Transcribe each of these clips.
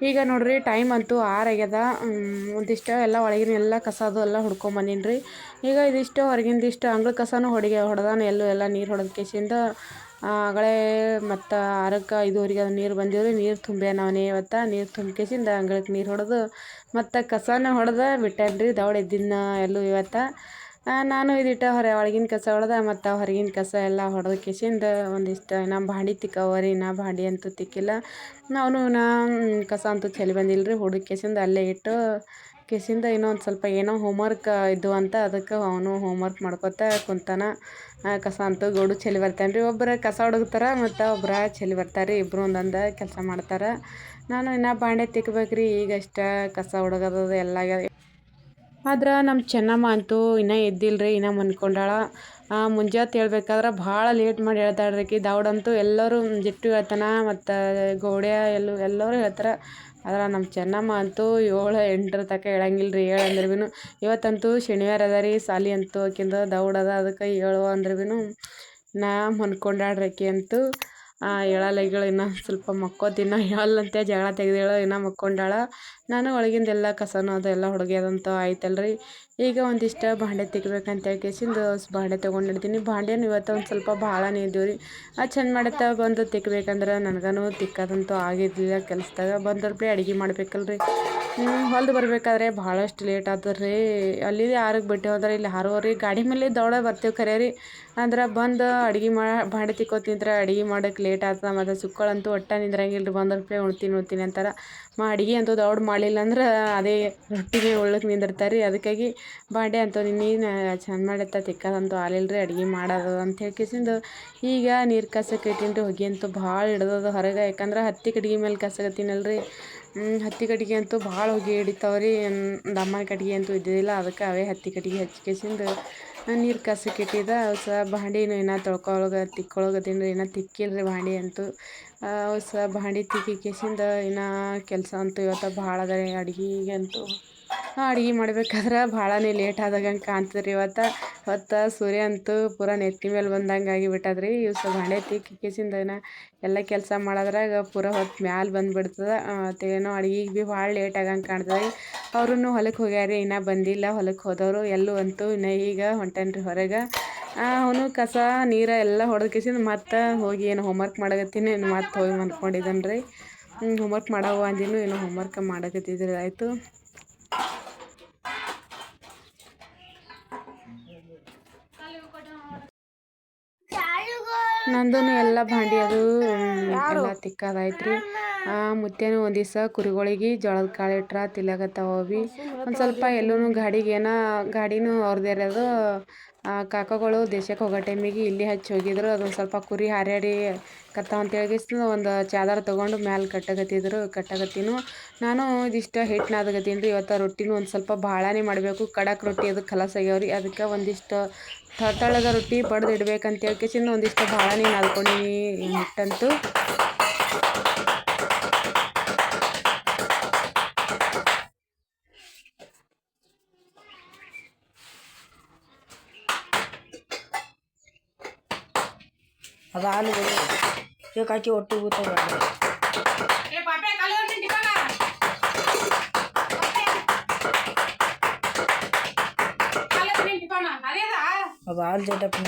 ಈಗ ನೋಡ್ರಿ ಟೈಮ್ ಅಂತೂ ಆರಾಗ್ಯದ ಒಂದಿಷ್ಟು ಎಲ್ಲ ಒಳಗಿನ ಎಲ್ಲ ಕಸ ಅದು ಎಲ್ಲ ಹುಡ್ಕೊಂಬಂದೀನಿ ರೀ ಈಗ ಇದಿಷ್ಟು ಹೊರಗಿಂದಿಷ್ಟು ಅಂಗಳ ಕಸನೂ ಹೊಡಿಗೆ ಹೊಡೆದಾನ, ಎಲ್ಲೂ ಎಲ್ಲ ನೀರು ಹೊಡೆದ ಕೇಸಿಂದ ಆಗಳೇ ಮತ್ತು ಆರಕ್ಕೆ ಐದುವರೆಗೆ ಅದು ನೀರು ಬಂದಿವ್ರಿ, ನೀರು ತುಂಬ್ಯಾನ ಅವನೇ ಇವತ್ತು. ನೀರು ತುಂಬಿಕೆಸಿಂದ ಅಂಗಳಕ್ಕೆ ನೀರು ಹೊಡೆದು ಮತ್ತು ಕಸನ ಹೊಡೆದ ಬಿಟ್ಟಾನ ರೀ ದವಡ ಇದ್ದಿದ್ದನ್ನ ಎಲ್ಲೂ ಇವತ್ತು. ನಾನು ಇದಿಟ್ಟ ಹೊರ ಒಳಗಿನ ಕಸ ಹೊಡೆದ ಮತ್ತು ಹೊರಗಿನ ಕಸ ಎಲ್ಲ ಹೊಡೆದ ಕೇಸಿಂದ ಒಂದಿಷ್ಟು ನಮ್ಮ ಭಾಂಡಿ ತಿಕ್ಕವರಿ ನಾ ಭಾಂಡಿ ಅಂತೂ ತಿಕ್ಕಿಲ್ಲ. ನಾವು ನಾ ಕಸ ಅಂತೂ ಚೆಲ್ಲಿ ಬಂದಿಲ್ಲ ರೀ ಹುಡುಗ ಕೆಸಿಂದು ಅಲ್ಲೇ ಇಟ್ಟು ಕೇಸಿಂದ ಇನ್ನೊಂದು ಸ್ವಲ್ಪ ಏನೋ ಹೋಮ್ವರ್ಕ್ ಇದ್ದು ಅಂತ ಅದಕ್ಕೆ ಅವನು ಹೋಮ್ವರ್ಕ್ ಮಾಡ್ಕೊತ ಕುಂತಾನ. ಕಸ ಅಂತೂ ಗೋಡು ಚೆಲ್ಲಿ ಬರ್ತಾನೆ ರೀ ಒಬ್ಬರು ಕಸ ಹುಡುಗ್ತಾರೆ ಮತ್ತು ಒಬ್ರ ಚೆಲ್ಲಿ ಬರ್ತಾರೆ ರೀ ಇಬ್ಬರು ಒಂದೊಂದು ಕೆಲಸ ಮಾಡ್ತಾರೆ. ನಾನು ಇನ್ನು ಬಾಂಡೆ ತಿಕ್ಬೇಕ್ರಿ ಈಗಷ್ಟ ಕಸ ಹುಡುಗದ ಎಲ್ಲ. ಆದ್ರೆ ನಮ್ಮ ಚೆನ್ನಮ್ಮ ಅಂತೂ ಇನ್ನೂ ಎದ್ದಿಲ್ಲ ರೀ ಇನ್ನೂ ಮನ್ಕೊಂಡಾಳ. ಮುಂಜಾನೆ ಹೇಳ್ಬೇಕಾದ್ರೆ ಭಾಳ ಲೇಟ್ ಮಾಡಿ ಹೇಳ್ತಾಳೆ ರೀ ಆಕಿ ದೌಡಂತೂ ಎಲ್ಲರೂ ಜಿಟ್ಟು ಹೇಳ್ತಾನ, ಮತ್ತು ಗೌಡ್ಯ ಎಲ್ಲ, ಎಲ್ಲರೂ ಹೇಳ್ತಾರೆ. ಆದ್ರೆ ನಮ್ಮ ಚೆನ್ನಮ್ಮ ಅಂತೂ ಏಳು ಎಂಟರ ತನಕ ಹೇಳಂಗಿಲ್ಲ ರೀ ಏಳು ಅಂದ್ರೆ ಭೀನು ಇವತ್ತಂತೂ ಶನಿವಾರ ಅದ ರೀ, ಸಾಲಿ ಅಂತೂ ಆಕಿಂದ ದೌಡ್ ಅದ, ಅದಕ್ಕೆ ಏಳು ಅಂದ್ರೆ ಭೀನು ನಾ ಮನ್ಕೊಂಡಾಳ್ರಿ ಆಕಿ ಅಂತೂ ಹೇಳಲ್ಲ ಇನ್ನೂ ಸ್ವಲ್ಪ ಮಕ್ಕೋತಿನ ಹೇಳಲ್ಲಂತೆ ಜಗಳ ತೆಗೆದೇಳೋ, ಇನ್ನೂ ಮಕ್ಕೊಂಡಾಳ. ನಾನು ಒಳಗಿಂದೆಲ್ಲ ಕಸನೂ ಅದೆಲ್ಲ ಹೊಡ್ಗ್ಯದಂತ ಆಯ್ತಲ್ಲ ರೀ ಈಗ ಒಂದಿಷ್ಟು ಬಾಂಡೆ ತಿಕ್ಬೇಕಂತ ಕೇಸಿಂದು ಬಾಂಡೆ ತೊಗೊಂಡು ಇಡ್ತೀನಿ ಬಾಂಡೆನೂ ಇವತ್ತು ಒಂದು ಸ್ವಲ್ಪ ಭಾಳ ಇದ್ದೀವಿ ರೀ ಅದು ಚೆಂದ ಮಾಡತ್ತ ಬಂದು ತಿಕ್ಬೇಕಂದ್ರೆ ನನಗೂ ತಿಕ್ಕದಂತೂ ಆಗಿದ್ದಿಲ್ಲ ಕೆಲಸದಾಗ. ಬಂದವ್ರು ಬಿ ಅಡ್ಗೆ ಮಾಡ್ಬೇಕಲ್ಲ ರೀ ಹೊಲ್ದು ಬರಬೇಕಾದ್ರೆ ಭಾಳಷ್ಟು ಲೇಟ್ ರೀ ಅಲ್ಲಿ ಆರಕ್ಕೆ ಬಿಟ್ಟು ಹೋದ್ರೆ ಇಲ್ಲಿ ಹಾರೋರಿ. ಗಾಡಿ ಮೇಲೆ ದೌಡ ಬರ್ತೇವೆ ಖರೆ ರೀ ಅಂದ್ರೆ ಬಂದು ಅಡ್ಗೆ ಮಾಡಿ ಬಾಂಡೆ ತಿಕ್ಕೋ ತಿಂದ್ರೆ ಅಡ್ಗೆ ಮಾಡೋಕೆ ಲೇಟ್ ಆತದ. ಮತ್ತು ಸುಕ್ಕಳಂತೂ ಒಟ್ಟು ನಿಂದ್ರಂಗಿಲ್ಲ ರೀ ಬಂದ್ರೆ ಪೇ ಉಣ್ತೀನಿ ಉಣ್ತೀನಿ ಅಂತಾರೆ. ಮಾ, ಅಡ್ಗೆ ಅಂತೂ ದೌಡ್ ಮಾಡಲಿಲ್ಲ ಅಂದ್ರೆ ಅದೇ ರೊಟ್ಟಿಗೆ ಉಳ್ಳಕ್ಕೆ ನಿಂದಿರ್ತಾರೆ. ರೀ ಅದಕ್ಕಾಗಿ ಬಾಂಡೆ ಅಂತೂ ನೀನು ಚಂದ ಮಾಡತ್ತ, ತಿಕ್ಕದಂತೂ ಆಲಿಲ್ಲ ರೀ ಅಡ್ಗೆ ಮಾಡೋದು ಅಂತ ಹೇಳ್ಕೇಸಿಂದು ಈಗ ನೀರು ಕಸಕ್ಕೆ ಇಟ್ಟೀನಿ ರೀ ಹೊಗೆ ಅಂತೂ ಭಾಳ ಹಿಡ್ದದ ಹೊರಗೆ. ಯಾಕಂದ್ರೆ ಹತ್ತಿ ಕಡ್ಗೆ ಮೇಲೆ ಕಸಗತ್ತೀನಲ್ರಿ ಹತ್ತಿ ಕಟ್ಗೆ ಅಂತೂ ಭಾಳ ಹೊಗೆ ಹಿಡಿತಾವೆ ರೀ. ದಮ್ಮನ ಕಟ್ಗೆ ಅಂತೂ ಇದ್ದಿದ್ದಿಲ್ಲ, ಅದಕ್ಕೆ ಅವೇ ಹತ್ತಿ ಕಟ್ಗೆ ಹಚ್ಕೇಸಿಂದು ನೀರು ಕಾಸಕ್ಕೆ ಇಟ್ಟಿದ್ದೆ ಸ ಬಾಂಡೆನೂ ಇನ್ನೂ ತೊಳ್ಕೊಳಗ, ತಿಕ್ಕೊಳಗ ರೀ ಇನ್ನೂ ತಿಕ್ಕಿಲ್ಲ ರೀ ಬಾಂಡಿ ಅಂತೂ. ಸ ಬಾಂಡಿ ತಿಕ್ಕಿ ಕೇಸಿಂದ ಇನ್ನೂ ಕೆಲಸ ಅಂತೂ ಇವತ್ತು ಭಾಳ ಅದ ರೀ ಅಡ್ಗೆಗೆ ಅಂತೂ ಅಡ್ಗೆ ಮಾಡ್ಬೇಕಾದ್ರೆ ಭಾಳನೇ ಲೇಟ್ ಆದಾಗಂಗೆ ಕಾಣ್ತದೆ ರೀ ಇವತ್ತು. ಇವತ್ತು ಸೂರ್ಯ ಅಂತೂ ಪೂರ ನೆತ್ತಿ ಮೇಲೆ ಬಂದಂಗೆ ಆಗಿಬಿಟ್ಟದ ರೀ ಇವು ಸ ಬಾಂಡೆ ತಿಕ್ಕಿ ಕೇಸಿಂದ ಇನ್ನು ಎಲ್ಲ ಕೆಲಸ ಮಾಡೋದ್ರಾಗ ಪೂರ ಹೊತ್ತು ಮ್ಯಾಲೆ ಬಂದುಬಿಡ್ತದೆ. ಮತ್ತು ಏನೋ ಅಡ್ಗೆಗೆ ಭೀ ಭಾಳ ಲೇಟ್ ಆಗಂಗೆ ಕಾಣ್ತದೆ ಅವ್ರೂ ಹೊಲಕ್ಕೆ ಹೋಗ್ಯಾರ, ಇನ್ನೂ ಬಂದಿಲ್ಲ ಹೊಲಕ್ಕೆ ಹೋದವರು ಎಲ್ಲೂ ಅಂತೂ ಇನ್ನ ಈಗ ಹೊಂಟನ್ರಿ ಹೊರಗೆ. ಅವನು ಕಸ, ನೀರು ಎಲ್ಲ ಹೊಡೆದಕೇಶಿಂದ ಮತ್ತೆ ಹೋಗಿ ಏನು ಹೋಮ್ವರ್ಕ್ ಮಾಡಕತ್ತೀನಿ ಏನು ಮತ್ತೆ ಹೋಗಿ ಮನ್ಕೊಂಡಿದ್ದಾನೆ ರೀ ಹೋಮ್ವರ್ಕ್ ಮಾಡವ್ವ ಅಂದಿನು ಏನೋ ಹೋಮ್ವರ್ಕ್ ಮಾಡಕತ್ತಿದ್ರಿ ಆಯಿತು. ನಂದು ಎಲ್ಲ ಭಾಂಡಿ ಅದು ಎಲ್ಲ ತಿಕ್ಕದಾಯ್ತ್ರಿ. ಮುತ್ತೇನು ಒಂದು ದಿವಸ ಕುರಿಗಳಿಗೆ ಜೋಳದ ಕಾಳು ಇಟ್ರ ತಿಲ್ಲಕತ್ತಾವ ಅವಿ. ಒಂದು ಸ್ವಲ್ಪ ಎಲ್ಲೂ ಗಾಡಿಗೆ ಏನೋ ಗಾಡಿನೂ ಅದು ಕಾಕಗಳು ದೇಶಕ್ಕೆ ಹೋಗೋ ಟೈಮಿಗೆ ಇಲ್ಲಿ ಹಚ್ಚಿ ಹೋಗಿದ್ರು. ಅದೊಂದು ಸ್ವಲ್ಪ ಕುರಿ ಹಾರ್ಯಾಡಿ ಕತ್ತಾವ ಅಂತ ಹೇಳಿ ಒಂದು ಚಾದರ ತೊಗೊಂಡು ಮ್ಯಾಲೆ ಕಟ್ಟಕತ್ತಿದ್ರು ಕಟ್ಟಕತ್ತೀನು ನಾನು ಇದಿಷ್ಟು ಹಿಟ್ಟು ನಾದಕತ್ತೀನಿ ರೀ ಇವತ್ತು ರೊಟ್ಟಿನೂ ಒಂದು ಸ್ವಲ್ಪ ಭಾಳನೇ ಮಾಡಬೇಕು. ಖಡಕ್ ರೊಟ್ಟಿ ಅದಕ್ಕೆ ಕಲಸ ಆಗ್ಯಾವ್ರಿ. ಅದಕ್ಕೆ ಒಂದಿಷ್ಟು ತಳದ ರೊಟ್ಟಿ ಬಡ್ದು ಇಡ್ಬೇಕಂತ ಹೇಳ್ಕೇಸಿಂದ ಒಂದಿಷ್ಟು ಭಾಳನೇ ನಾದ್ಕೊಂಡೀನಿ ಹಿಟ್ಟಂತೂ. ಅದು ಹಾಲು ಇದಕ್ಕೆ ಹಾಕಿ ಒಟ್ಟು ಊತದ ಅದು ಹಾಲು ಜಟಪ್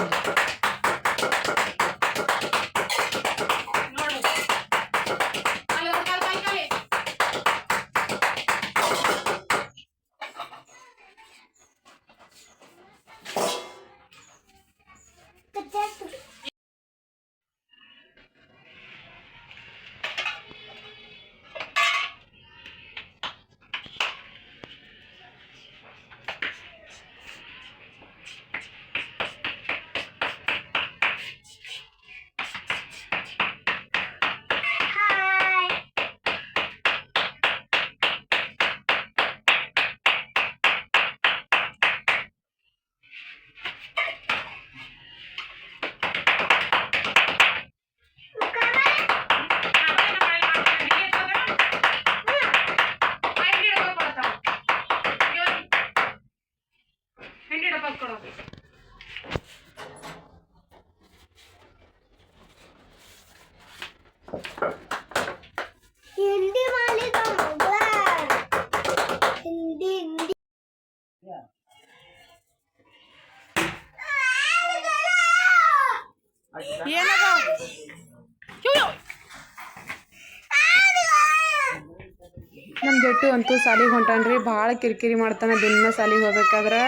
ಅಂತೂ ಸಾಲಿಗೆ ಹೊಂಟಾನ್ರಿ. ಭಾಳ ಕಿರಿಕಿರಿ ಮಾಡ್ತಾನೆ ದಿನ ಸಾಲಿಗೆ ಹೋಗ್ಬೇಕಾದ್ರೆ.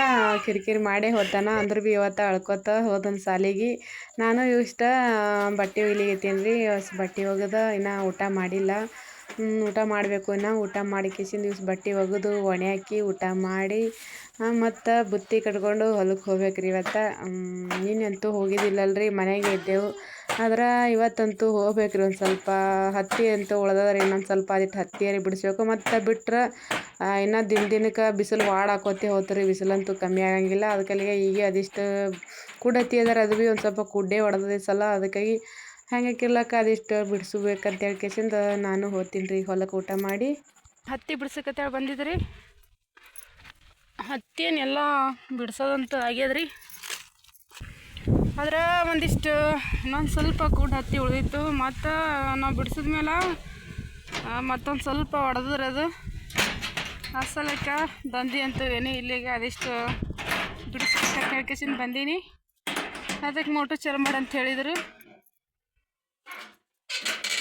ಕಿರಿಕಿರಿ ಮಾಡೇ ಹೋಗ್ತಾನೆ. ಅಂದ್ರೆ ಬಿ ಇವತ್ತು ಅಳ್ಕೊತ ಹೋದನ್ ಸಾಲಿಗೆ ನಾನು ಇಷ್ಟ ಬಟ್ಟೆ ಒಯ್ಲಿಗತ್ತೀನಿ ರೀ ಬಟ್ಟೆ ಒಗೆದ ಇನ್ನು ಊಟ ಮಾಡಿಲ್ಲ. ಊಟ ಮಾಡಬೇಕು. ನಾ ಊಟ ಮಾಡಿ ಕಿಸಿನ ದಿವ್ಸ ಬಟ್ಟೆ ಒಗೆದು, ಒಣೆ ಹಾಕಿ ಊಟ ಮಾಡಿ ಮತ್ತು ಬುತ್ತಿ ಕಟ್ಕೊಂಡು ಹೊಲಕ್ಕೆ ಹೋಗ್ಬೇಕು ರೀ ಇವತ್ತು ನಿನ್ನಂತೂ ಹೋಗಿದ್ದಿಲ್ಲಲ್ರಿ, ಮನೆಗೆ ಇದ್ದೆವು. ಆದ್ರೆ ಇವತ್ತಂತೂ ಹೋಗ್ಬೇಕು ರೀ ಒಂದು ಸ್ವಲ್ಪ. ಹತ್ತಿ ಅಂತೂ ಉಳ್ದದ್ರಿ, ಇನ್ನೊಂದು ಸ್ವಲ್ಪ ಅದಿಟ್ಟು ಹತ್ತಿಯರಿ ಬಿಡಿಸ್ಬೇಕು. ಮತ್ತು ಬಿಟ್ಟರೆ ಇನ್ನೂ ದಿನ ದಿನಕ್ಕೆ ಬಿಸಿಲು ಭಾಳ ಹಾಕೋತಿ ಹೋತ್ರಿ. ಬಿಸಿಲಂತೂ ಕಮ್ಮಿ ಆಗಂಗಿಲ್ಲ. ಅದಕ್ಕಲ್ಲಿಗೆ ಈಗ ಅದಿಷ್ಟು ಕುಡತಿ ಅದಾರ, ಅದು ಭೀ ಒಂದು ಸ್ವಲ್ಪ ಕುಡ್ಡೇ ಹೊಡೆದ ಸಲ. ಅದಕ್ಕಾಗಿ ಹಂಗೆ ಕಿರ್ಲಕ್ಕ ಅದಿಷ್ಟು ಬಿಡಿಸ್ಬೇಕಂತ ಹೇಳ್ಕೇಸಿಂದ ನಾನು ಹೋತೀನಿ ರೀ ಹೊಲಕ್ಕೆ ಊಟ ಮಾಡಿ. ಹತ್ತಿ ಬಿಡ್ಸಕತ್ತೇಳಿ ಬಂದಿದ್ರಿ? ಹತ್ತಿಯನ್ನೆಲ್ಲ ಬಿಡ್ಸೋದಂತ ಆಗ್ಯದ್ರಿ? ಆದ್ರೆ ಒಂದಿಷ್ಟು ಇನ್ನೊಂದು ಸ್ವಲ್ಪ ಕೂಡ ಹತ್ತಿ ಉಳಿದಿತ್ತು, ಮತ್ತು ನಾವು ಬಿಡಿಸಿದ್ಮೇಲೆ ಮತ್ತೊಂದು ಸ್ವಲ್ಪ ಹೊಡೆದ್ರೆ ಅದು. ಆ ಸಲಕ್ಕೆ ಅಂತ ಏನು ಇಲ್ಲಿಗೆ ಅದಿಷ್ಟು ಬಿಡಿಸ್ಕೊಂಡು ಬಂದೀನಿ. ಅದಕ್ಕೆ ಮೋಟು ಚಲೋ ಮಾಡಿ ಅಂತ ಹೇಳಿದರು.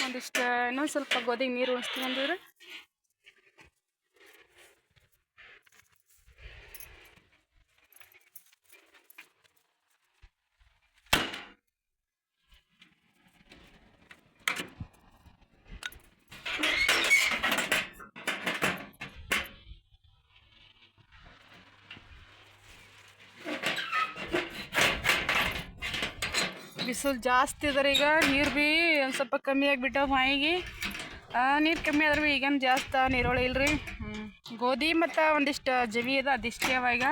ಒಂದಿಷ್ಟು ಇನ್ನೊಂದು ಸ್ವಲ್ಪ ಗೋಧಿಗೆ ನೀರು ಉಣಿಸ್ತೀವಿ ಅಂದಿದ್ರು ಬಿಸಿಲು ಜಾಸ್ತಿ ಅದಾರ ಈಗ, ನೀರು ಭೀ ಒಂದು ಸ್ವಲ್ಪ ಕಮ್ಮಿ ಆಗಿಬಿಟ್ಟವ ಮಾಯಿಗೆ. ನೀರು ಕಮ್ಮಿ ಆದ್ರೆ ಭೀ ಈಗೇನು ಜಾಸ್ತಿ ನೀರೊಳೆ ಇಲ್ರಿ. ಗೋಧಿ ಮತ್ತು ಒಂದಿಷ್ಟು ಜವಿ ಅದ, ಅದಿಷ್ಟೇ ಅವ ಈಗ.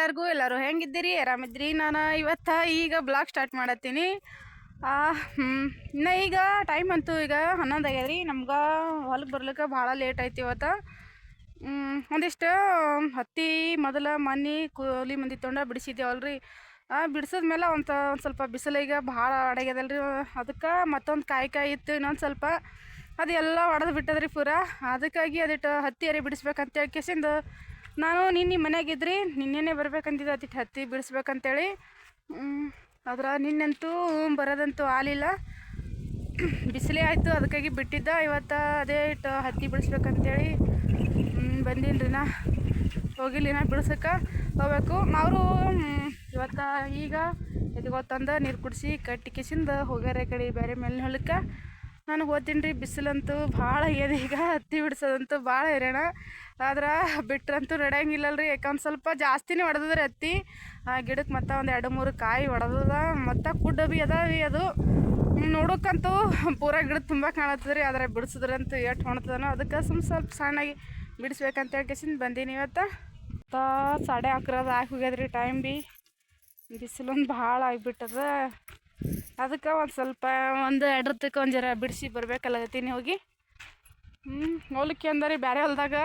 ಎಲ್ಲರಿಗೂ ಎಲ್ಲರೂ ಹೆಂಗಿದ್ದೀರಿ? ಆರಾಮಿದ್ರಿ ನಾನು ಇವತ್ತು ಈಗ ಬ್ಲಾಗ್ ಸ್ಟಾರ್ಟ್ ಮಾಡತ್ತೀನಿ. ಇನ್ನು ಈಗ ಟೈಮ್ ಅಂತೂ ಈಗ ಹನ್ನೊಂದು ಆಗ್ಯದ್ರಿ. ನಮ್ಗೆ ಹೊಲಕ್ಕೆ ಬರ್ಲಿಕ್ಕೆ ಭಾಳ ಲೇಟ್ ಆಯ್ತು ಇವತ್ತು. ಒಂದಿಷ್ಟು ಹತ್ತಿ ಮೊದಲ ಮನೆ ಕೂಲಿ ಮಂದಿ ತೊಗೊಂಡು ಬಿಡಿಸಿದ್ದೇವಲ್ರಿ ಬಿಡಿಸಿದ್ಮೇಲೆ ಒಂದು ಒಂದು ಸ್ವಲ್ಪ ಬಿಸಿಲಿಗೆ ಭಾಳ ಅಡಗ್ಯದಲ್ರಿ. ಅದಕ್ಕೆ ಮತ್ತೊಂದು ಕಾಯಿ ಕಾಯಿ ಇತ್ತು, ಇನ್ನೊಂದು ಸ್ವಲ್ಪ. ಅದೆಲ್ಲ ಒಡೆದು ಬಿಟ್ಟದ್ರಿ ಪೂರ. ಅದಕ್ಕಾಗಿ ಅದಿಟ್ಟು ಹತ್ತಿ ಅರಿ ಬಿಡಿಸ್ಬೇಕಂತ ಹೇಳ್ಕೇಸಿಂದ ನಾನು ನಿನ್ನೆ ಮನೆಯಾಗಿದ್ರಿ, ನಿನ್ನೆನೇ ಬರ್ಬೇಕಂತಿದ್ದೆ ಅದಿಟ್ಟು ಹತ್ತಿ ಬಿಡಿಸ್ಬೇಕಂತೇಳಿ. ಅದ್ರ ನಿನ್ನಂತೂ ಬರೋದಂತೂ ಆಲಿಲ್ಲ ಬಿಸಿಲೇ ಆಯಿತು, ಅದಕ್ಕಾಗಿ ಬಿಟ್ಟಿದ್ದ. ಇವತ್ತು ಅದೇ ಇಟ್ಟು ಹತ್ತಿ ಬಿಡಿಸ್ಬೇಕಂತೇಳಿ ಬಂದೀನಿ ರೀ ನಾ. ಹೋಗಿಲ್ಲ ನಾ ಬಿಡ್ಸಕ್ಕೆ ಹೋಗ್ಬೇಕು. ಅವರು ಇವತ್ತು ಈಗ ಎದ್ಗೊತ್ತಂದ ನೀರು ಕುಡಿಸಿ ಕಟ್ಟಿ ಕಿಸಿಂದ ಹೋಗ್ಯಾರ ಕಡೆ ಬೇರೆ ಮೇಲೆ ಹೊಲಕ್ಕೆ ನಾನು ಓದ್ತೀನಿ ರೀ, ಬಿಸಿಲಂತೂ ಭಾಳ ಆಗ್ಯದ ಈಗ, ಹತ್ತಿ ಬಿಡ್ಸೋದಂತೂ ಭಾಳ ಹೇರೋಣ. ಆದ್ರೆ ಬಿಟ್ರಂತೂ ರೀ, ಯಾಕಂದ್ರೆ ಸ್ವಲ್ಪ ಜಾಸ್ತಿನೇ ಹೊಡೆದ್ರೆ ಹತ್ತಿ. ಆ ಗಿಡಕ್ಕೆ ಮತ್ತೆ ಒಂದು ಎರಡು ಮೂರು ಕಾಯಿ ಹೊಡೆದದ ಮತ್ತು ಕುಡ್ಡ ಬಿ ಅದ ರೀ ಅದು. ನೋಡೋಕ್ಕಂತೂ ಪೂರ ಗಿಡ ತುಂಬ ಕಾಣತ್ತದ ರೀ, ಆದರೆ ಬಿಡಿಸಿದ್ರಂತೂ ಎಷ್ಟು ಹೊಣ್ತದನೋ ಅದಕ್ಕೆ ಸುಮ್ಮ ಸ್ವಲ್ಪ ಸಣ್ಣಾಗಿ ಬಿಡಿಸ್ಬೇಕಂತೇಳಿ ಕೇಸಿಂದ ಬಂದೀನಿ ಇವತ್ತು. ಮತ್ತು ಸಾಡೆ ಅಕ್ರದ ಆಗಿ ಹೋಗ್ಯದ್ರಿ ಟೈಮ್ ಬಿ ಬಿಸಿಲೊಂದು ಭಾಳ ಆಗಿಬಿಟ್ಟದ. ಅದಕ್ಕೆ ಒಂದು ಸ್ವಲ್ಪ ಒಂದು ಎಡ್ರದಕ್ಕೆ ಒಂದು ಜರ ಬಿಡಿಸಿ ಬರ್ಬೇಕಲ್ಲತ್ತೀನಿ ಹೋಗಿ. ಹ್ಞೂ ಹೊಲಕ್ಕೆ ಅಂದರೆ ಬೇರೆ ಹೊಲ್ದಾಗ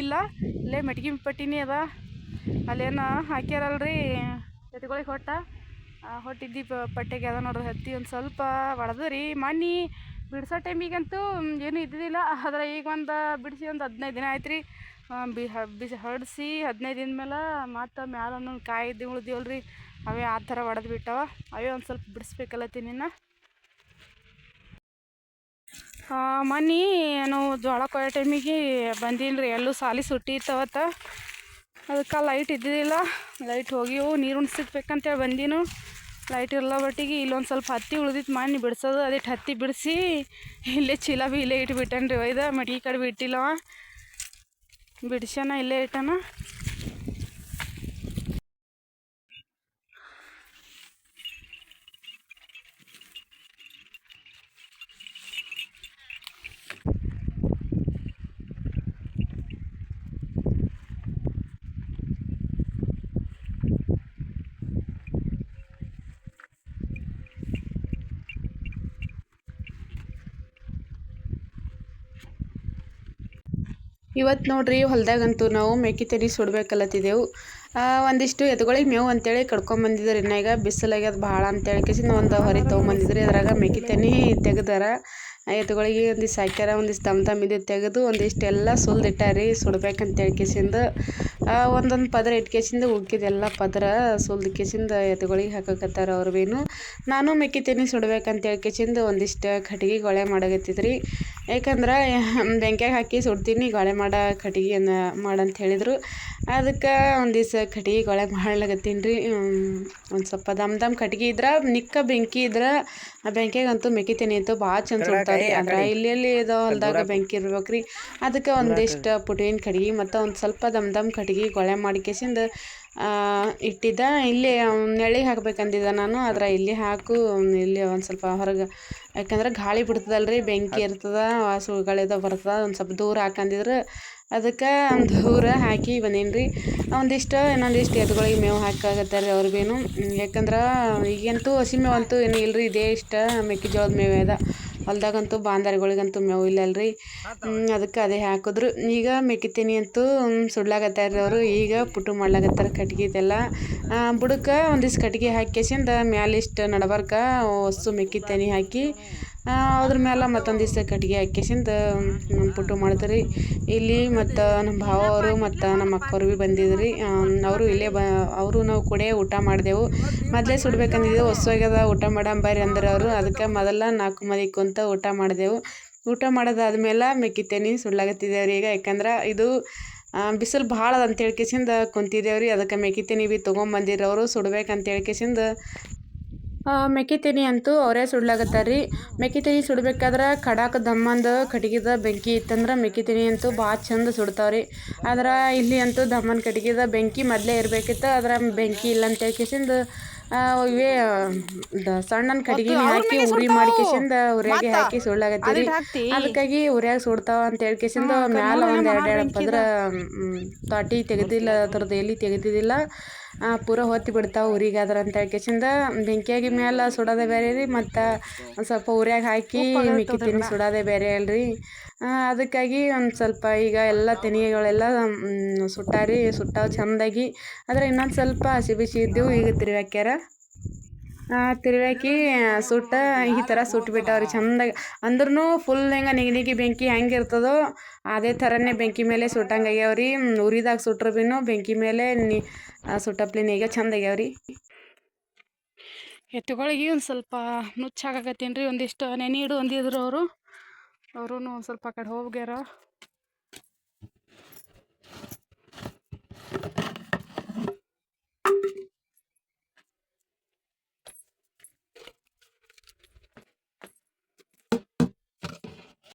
ಇಲ್ಲ. ಇಲ್ಲೇ ಮೆಟ್ಗಿ ಪಟ್ಟಿನೇ ಅದ. ಅಲ್ಲೇನು ಹಾಕ್ಯಾರಲ್ರಿ ಎತ್ಗಳಿಗೆ ಹೊಟ್ಟ. ಹೊಟ್ಟಿದ್ದಿ ಪಟ್ಟೆಗೆ ಅದ ನೋಡ್ರಿ ಹತ್ತಿ ಒಂದು ಸ್ವಲ್ಪ ಒಡೆದು ರೀ. ಮಣ್ಣಿ ಬಿಡಿಸೋ ಟೈಮಿಗಂತೂ ಏನೂ ಇದ್ದಿದ್ದಿಲ್ಲ. ಆದ್ರೆ ಈಗ ಒಂದು ಬಿಡಿಸಿ ಒಂದು ಹದಿನೈದು ದಿನ ಆಯ್ತು ರೀ ಬಿ ಬಿಸಿ ಹರಡಿಸಿ ಹದಿನೈದು ದಿನ ಮೇಲೆ ಮತ್ತು ಮ್ಯಾಲ ಒಂದೊಂದು ಕಾಯಿ ಇದ್ದು ಉಳ್ದಿವಲ್ರಿ ಅವೇ ಆ ಥರ ಒಡೆದು ಬಿಟ್ಟವ. ಅವೇ ಒಂದು ಸ್ವಲ್ಪ ಬಿಡಿಸ್ಬೇಕಲ್ಲ ತಿನ್ನ ಮನಿ ಏನು ಜೋಳ ಕೊಯ್ಯೋ ಟೈಮಿಗೆ ಬಂದೀನಿ ರೀ ಎಲ್ಲೂ ಸಾಲಿ ಸುಟ್ಟಿ ಇತ್ತವತ್ತ. ಅದಕ್ಕೆ ಲೈಟ್ ಇದ್ದಿದ್ದಿಲ್ಲ. ಲೈಟ್ ಹೋಗಿವು ನೀರು ಉಣ್ಸಿಕ್ಬೇಕಂತೇಳಿ ಬಂದೀನು. ಲೈಟ್ ಇರಲ್ಲ ಬಟ್ಟಿಗೆ ಇಲ್ಲೊಂದು ಸ್ವಲ್ಪ ಹತ್ತಿ ಉಳಿದಿತ್ತು ಮಣ್ಣು ಬಿಡಿಸೋದು ಅದಿಟ್ಟು ಹತ್ತಿ ಬಿಡಿಸಿ ಇಲ್ಲೇ ಚೀಲ ಬಿ ಇಲ್ಲೇ ಇಟ್ಬಿಟ್ಟನ್ರಿ ಒಯ್ದ ಮಡ್ಗಿ ಕಡೆ ಬಿಟ್ಟಿಲ್ಲವ ಬಿಡ್ಸ್ಯಾನ ಇಲ್ಲೇ ಇಟ್ಟಾನ? ಇವತ್ತು ನೋಡ್ರಿ ಹೊಲ್ದಾಗಂತೂ ನಾವು ಮೆಕ್ಕೆ ತೆನಿ ಸುಡ್ಬೇಕಲ್ಲತ್ತಿದ್ದೆವು ಒಂದಿಷ್ಟು ಎತ್ತುಗಳಿಗೆ ಮೇವು ಅಂತೇಳಿ ಕಡ್ಕೊಂಬಂದಿದ್ರು ಇನ್ನ ಈಗ ಬಿಸಿಲಾಗ್ಯದ ಭಾಳ ಅಂತೇಳಿ ಕೇಸಿಂದ ಒಂದು ಹೊರಿ ತೊಗೊಂಬಂದಿದ್ರಿ ಅದ್ರಾಗ ಮೆಕ್ಕಿ ತೆನಿ ತೆಗ್ದಾರ. ಎತ್ತುಗಳಿಗೆ ಒಂದಿಷ್ಟು ಹಾಕ್ಯಾರ ಒಂದಿಷ್ಟು ತಮ್ಮ ತಮ್ಮ ಇದು ತೆಗೆದು ಒಂದಿಷ್ಟು ಎಲ್ಲ ಸುಲ್ದಿಟ್ಟಾರಿ ಸುಡ್ಬೇಕಂತೇಳಿ ಕಿಸಿಂದ ಒಂದೊಂದು ಪದರ ಇಟ್ಕೇಸಿಂದ ಉಳ್ಕಿದೆಲ್ಲ ಪದರ ಸುಲ್ದು ಕಿಸಿಂದ ಎತ್ತುಗಳಿಗೆ ಹಾಕಕತ್ತಾರ ಅವ್ರು ಭೀನು ನಾನು ತೆನಿ ಸುಡ್ಬೇಕಂತೇಳಿ ಕೇಸಿಂದ ಒಂದಿಷ್ಟು ಕಟ್ಗೆ ಗೊಳೆ ಮಾಡಕತ್ತಿದ್ರಿ. ಯಾಕಂದ್ರೆ ಬೆಂಕ್ಯಾಗ ಹಾಕಿ ಸುಡ್ತೀನಿ, ಗೊಳೆ ಮಾಡ ಕಟ್ಗೆ ಮಾಡಂತ ಹೇಳಿದರು. ಅದಕ್ಕೆ ಒಂದಿವ್ಸ ಕಟ್ಗೆ ಗೊಳೆ ಮಾಡ್ಲಾಗತ್ತೀನಿ ರೀ. ಒಂದು ಸ್ವಲ್ಪ ದಮ್ ದಮ್ ಕಟ್ಗೆ ಇದ್ರೆ ನಿಕ್ಕ ಬೆಂಕಿ ಇದ್ರೆ ಆ ಬೆಂಕಿಯಾಗಂತೂ ಮೆಕ್ಕಿ ತೆನಿ ಅಂತೂ ಭಾಳ ಚಂದ ರೀ ಆದ್ರೆ ಇಲ್ಲಿ ಎಲ್ಲಿ ಇದು ಹೊಲ್ದಾಗ ಬೆಂಕಿ ಇರ್ಬೇಕು ರೀ ಅದಕ್ಕೆ ಒಂದಿಷ್ಟು ಪುಟೀನ್ ಕಟ್ಗೆ ಮತ್ತು ಒಂದು ಸ್ವಲ್ಪ ದಮ್ ದಮ್ ಕಟ್ಗೆ ಗೊಳೆ ಮಾಡಿ ಕೇಸಿಂದ ಇಟ್ಟಿದ್ದ. ಇಲ್ಲಿ ನೆಳ್ಳಿಗೆ ಹಾಕ್ಬೇಕಂದಿದ್ದ ನಾನು. ಆದ್ರೆ ಇಲ್ಲಿ ಹಾಕು ಇಲ್ಲಿ ಒಂದು ಸ್ವಲ್ಪ ಹೊರಗೆ, ಯಾಕಂದ್ರೆ ಗಾಳಿ ಬಿಡ್ತದಲ್ರಿ, ಬೆಂಕಿ ಇರ್ತದ ವಾಸುಗಳಿದ ಬರ್ತದ, ಒಂದು ಸ್ವಲ್ಪ ದೂರ ಹಾಕಂದಿದ್ರು. ಅದಕ್ಕೆ ದೂರ ಹಾಕಿ ಬಂದೀನಿ ರೀ ಒಂದಿಷ್ಟು ಇನ್ನೊಂದಿಷ್ಟು ಎತ್ತುಗಳಿಗೆ ಮೇವು ಹಾಕಾಗತ್ತಾರೆ ರೀ ಅವ್ರಿಗೇನು. ಯಾಕಂದ್ರೆ ಈಗಂತೂ, ಹಸಿ ಮೇವು ಅಂತೂ ಇಲ್ಲ ಇಲ್ರಿ, ಇದೇ ಇಷ್ಟ, ಮೆಕ್ಕೆಜೋಳದ ಮೇವು ಅದ. ಹೊಲ್ದಾಗಂತೂ ಬಾಂದರಿಗಳಿಗಂತು ಮೇವು ಇಲ್ಲಲ್ರಿ. ಅದಕ್ಕೆ ಅದೇ ಹಾಕಿದ್ರು. ಈಗ ಮೆಕ್ಕಿತೀನಿ ಅಂತೂ ಸುಡ್ಲಾಗತ್ತಾರ ಅವರು. ಈಗ ಪುಟ್ಟು ಮಾಡ್ಲಾಗತ್ತಾರ ಕಟ್ಗೆ ಇದೆಲ್ಲ. ಬುಡಕ್ಕೆ ಒಂದಿಷ್ಟು ಕಟ್ಗೆ ಹಾಕಿಸಿಂದ ಮ್ಯಾಲಿಷ್ಟು ನಡಬರ್ಕ ಹೊಸು ಮೆಕ್ಕಿತೆನೆ ಹಾಕಿ. ಅದ್ರ ಮೇಲೆ ದಿವಸ ಕಟ್ಗೆ ಹಾಕಿಸಿಂದ ಪುಟ್ಟು ಮಾಡ್ತಾರೆ ಇಲ್ಲಿ ಮತ್ತು ನಮ್ಮ ಭಾವ ಅವರು ಮತ್ತು ನಮ್ಮ ಅಕ್ಕವ್ರು ಭೀ ಬಂದಿದ್ರಿ. ಅವರು ಇಲ್ಲೇ ಬ, ಅವರು ನಾವು ಕೂಡ ಊಟ ಮಾಡಿದೆವು. ಮೊದಲೇ ಸುಡ್ಬೇಕಂದಿದ್ದೆವು ಹೊಸ್ವಾಗ್ಯದ ಊಟ ಮಾಡಂಬರ್ರಿ ಅಂದ್ರೆ ಅವರು. ಅದಕ್ಕೆ ಮೊದಲ ನಾಲ್ಕು ಮಂದಿ ಕುಂತ ಊಟ ಮಾಡಿದೆವು. ಊಟ ಮಾಡೋದಾದ್ಮೇಲೆ ಮೆಕ್ಕಿತೇನಿ ಸುಡ್ಲಾಗತ್ತಿದ್ದೇವ್ರಿ ಈಗ. ಯಾಕಂದ್ರೆ ಇದು ಬಿಸಿಲು ಭಾಳ ಅದ ಅಂತ ಹೇಳ್ಕೇಸಿಂದ ಕುಂತಿದ್ದೇವ್ರಿ ಅದಕ್ಕೆ ಮೆಕ್ಕಿತೇನಿ ಭೀ ತೊಗೊಂಬಂದಿರೋರು ಸುಡ್ಬೇಕು ಅಂತ ಹೇಳ್ಕೇಸಿಂದ ಮೆಕ್ಕಿತೇನಿ ಅಂತೂ ಅವರೇ ಸುಡ್ಲಾಗತ್ತಾರ ರೀ ಮೆಕ್ಕಿತೆನಿ ಸುಡ್ಬೇಕಾದ್ರೆ ಕಡಾಕ ದಮ್ಮಂದು ಕಟ್ಗಿದ ಬೆಂಕಿ ಇತ್ತಂದ್ರೆ ಮೆಕ್ಕಿತೆನಿ ಅಂತೂ ಭಾಳ ಚಂದ ಸುಡ್ತಾವ್ರಿ. ಆದ್ರೆ ಇಲ್ಲಿ ಅಂತೂ ದಮ್ಮನ ಕಟ್ಗಿದ ಬೆಂಕಿ ಮೊದಲೇ ಇರಬೇಕಿತ್ತು, ಆದ್ರೆ ಬೆಂಕಿ ಇಲ್ಲ ಅಂತ ಹೇಳ್ಕೇಸಿಂದ ಇವೇ ದ- ಸಣ್ಣನ ಕಟ್ಗೆ ಹಾಕಿ ಉರಿ ಮಾಡ್ಕೇಶಿಂದ ಉರಿಯಾಗಿ ಹಾಕಿ ಸುಳ್ಳಾಗತ್ತೀರಿ. ಅದಕ್ಕಾಗಿ ಉರಿಯಾಗಿ ಸುಡ್ತಾವ ಅಂತ ಹೇಳ್ಕೇಶಿಂದ ಮ್ಯಾಲ ಒಂದ್ ಎರಡು ಎರಡು ಪದ್ರ ತಾಟಿ ತೆಗೆದಿಲ್ಲ ಅದ್ರದ್ದು ಎಲ್ಲಿ ತೆಗೆದಿದ್ದಿಲ್ಲ ಪೂರ ಹೊತ್ತಿ ಬಿಡ್ತಾವ ಉರಿಗಾದ್ರ ಅಂತ ಹೇಳ್ಕೇಸಿಂದ ಬೆಂಕಿಯಾಗಿ ಮ್ಯಾಲ ಸುಡೋದೇ ಬೇರೆ ರೀ ಮತ್ತು ಒಂದು ಸ್ವಲ್ಪ ಉರಿಯಾಗ ಹಾಕಿ ಮಿಕ್ಕಿತೀನಿ ಸುಡೋದೇ ಬೇರೆ ಅಲ್ರಿ. ಅದಕ್ಕಾಗಿ ಒಂದು ಸ್ವಲ್ಪ ಈಗ ಎಲ್ಲ ತೆನಿಗೆಗಳೆಲ್ಲ ಸುಟ್ಟಾರಿ ಸುಟ್ಟಾವ ಚಂದಾಗಿ. ಆದರೆ ಇನ್ನೊಂದು ಸ್ವಲ್ಪ ಹಸಿ ಬಿಸಿ ಇದ್ದೆವು ಈಗ ತಿರುವಾಕ್ಯಾರ ತಿರುಳಾಕಿ ಸುಟ್ಟ ಈ ಥರ ಸುಟ್ಬಿಟ್ಟವ್ರಿ ಚಂದಾಗ. ಅಂದ್ರೂ ಫುಲ್ ಹಿಂಗೆ ನಿಗಿ ಬೆಂಕಿ ಹೆಂಗೆ ಇರ್ತದೋ, ಅದೇ ಥರನೇ ಬೆಂಕಿ ಮೇಲೆ ಸುಟ್ಟಂಗೆ ಆಗ್ಯಾವ್ರಿ ಉರಿದಾಗ ಸುಟ್ರ ಬಿನ್ನು ಬೆಂಕಿ ಮೇಲೆ ನಿ ಸುಟ್ಟಪ್ಲಿ ಈಗ ಚಂದ ಆಗ್ಯಾವ್ರಿ ಎತ್ತುಗಳಿಗೆ ಒಂದು ಸ್ವಲ್ಪ ನುಚ್ಚಾಗತ್ತೇನು ರೀ ಒಂದಿಷ್ಟು ಇಡು ಒಂದಿದ್ರು ಅವರು. ಅವರು ಒಂದು ಸ್ವಲ್ಪ ಆ ಕಡೆ ಹೋಗ್ಯಾರ.